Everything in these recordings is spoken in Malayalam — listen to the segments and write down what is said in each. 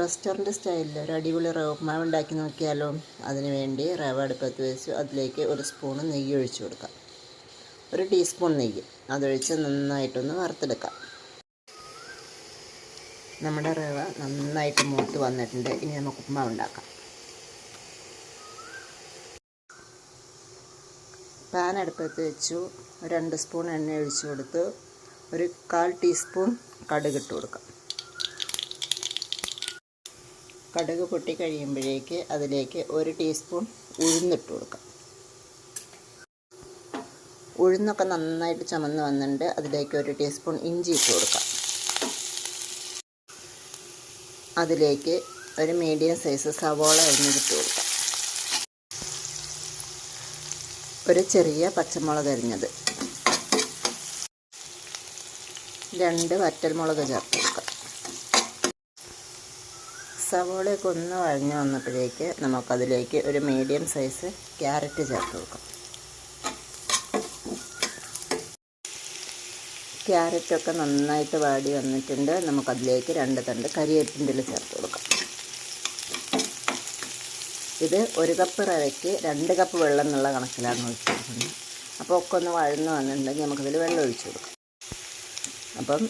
റെസ്റ്റോറന്റ് സ്റ്റൈലിൽ ഒരു അടിപൊളി റവ ഉപ്മാവ് ഉണ്ടാക്കി നോക്കിയാലോ? അതിന് വേണ്ടി റവ അടുപ്പത്ത് വെച്ച് അതിലേക്ക് ഒരു സ്പൂൺ നെയ്യ് ഒഴിച്ചു കൊടുക്കാം. ഒരു ടീസ്പൂൺ നെയ്യ്. അതൊഴിച്ച് നന്നായിട്ടൊന്ന് വറുത്തെടുക്കാം. നമ്മുടെ റവ നന്നായിട്ട് മൂത്ത് വന്നിട്ടുണ്ട്. ഇനി നമുക്ക് ഉപ്മാവ് ഉണ്ടാക്കാം. പാൻ അടുപ്പത്ത് വെച്ചു. രണ്ട് സ്പൂൺ എണ്ണ ഒഴിച്ചു കൊടുത്ത് ഒരു കാൽ ടീസ്പൂൺ കടുക് ഇട്ട് കൊടുക്കാം. കടുക് പൊട്ടി കഴിയുമ്പോഴേക്ക് അതിലേക്ക് ഒരു ടീസ്പൂൺ ഉഴുന്നിട്ട് കൊടുക്കാം. ഉഴുന്നൊക്കെ നന്നായിട്ട് ചുമന്ന് വന്നിട്ടുണ്ട്. അതിലേക്ക് ഒരു ടീസ്പൂൺ ഇഞ്ചി ഇട്ട് കൊടുക്കാം. അതിലേക്ക് ഒരു മീഡിയം സൈസ് സവോള അരിഞ്ഞിട്ട് കൊടുക്കാം. ഒരു ചെറിയ പച്ചമുളക് അരിഞ്ഞത്. രണ്ട് വറ്റൽമുളക് ചേർത്ത് കൊടുക്കാം. സവോളയൊക്കെ ഒന്ന് വഴഞ്ഞു വന്നപ്പോഴേക്ക് നമുക്കതിലേക്ക് ഒരു മീഡിയം സൈസ് ക്യാരറ്റ് ചേർത്ത് കൊടുക്കാം. ക്യാരറ്റൊക്കെ നന്നായിട്ട് വാടി വന്നിട്ടുണ്ട്. നമുക്കതിലേക്ക് രണ്ട് തണ്ട് കരിയേപ്പിന്റെ ചേർത്ത് കൊടുക്കാം. ഇത് ഒരു കപ്പ് റവയ്ക്ക് രണ്ട് കപ്പ് വെള്ളം എന്നുള്ള കണക്കിലാണ് ഒഴിച്ച് കൊടുക്കുന്നത് അപ്പോൾ ഒക്കെ ഒന്ന് വഴന്ന് വന്നിട്ടുണ്ടെങ്കിൽ നമുക്കതിൽ വെള്ളം ഒഴിച്ച് കൊടുക്കാം. അപ്പം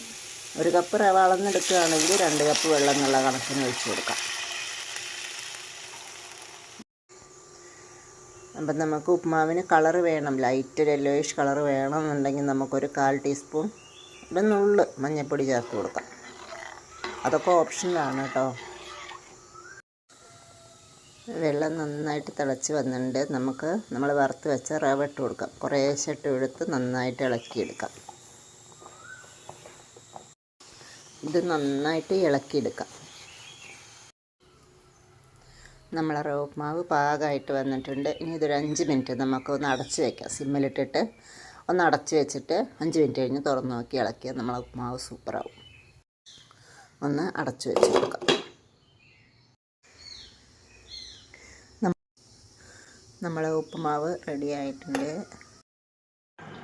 ഒരു കപ്പ് റവ അളന്നെടുക്കുകയാണെങ്കിൽ രണ്ട് കപ്പ് വെള്ളം എന്നുള്ള കണക്കിന് ഒഴിച്ചു കൊടുക്കാം. അപ്പം നമുക്ക് ഉപ്മാവിന് കളർ വേണം. ലൈറ്റ് യെല്ലോയിഷ് കളർ വേണമെന്നുണ്ടെങ്കിൽ നമുക്കൊരു കാൽ ടീസ്പൂൺ ഇവിടെ നുള്ള് മഞ്ഞൾപ്പൊടി ചേർത്ത് കൊടുക്കാം. അതൊക്കെ ഓപ്ഷനിലാണ് കേട്ടോ. വെള്ളം നന്നായിട്ട് തിളച്ച് വന്നിട്ടുണ്ട്. നമുക്ക് നമ്മൾ വറുത്ത് വെച്ച റവ ഇട്ട് കൊടുക്കാം. കുറേശ്ശെ ഇട്ട് എടുത്ത് നന്നായിട്ട് ഇളക്കിയെടുക്കാം. ഇത് നന്നായിട്ട് ഇളക്കിയെടുക്കാം. നമ്മളെ റവ മാവ് പാകമായിട്ട് വന്നിട്ടുണ്ട്. ഇനി ഇതൊരു അഞ്ച് മിനിറ്റ് നമുക്ക് ഒന്ന് അടച്ച് വയ്ക്കാം സിമ്മിലിട്ടിട്ട് ഒന്ന് അടച്ച് വെച്ചിട്ട് അഞ്ച് മിനിറ്റ് കഴിഞ്ഞ് തുറന്ന് നോക്കി ഇളക്കിയാൽ നമ്മളെ ഉപ്മാവ് സൂപ്പറാവും. ഒന്ന് അടച്ച് വെച്ച് കൊടുക്കാം നമ്മളെ ഉപ്പുമാവ് റെഡി ആയിട്ടുണ്ട്.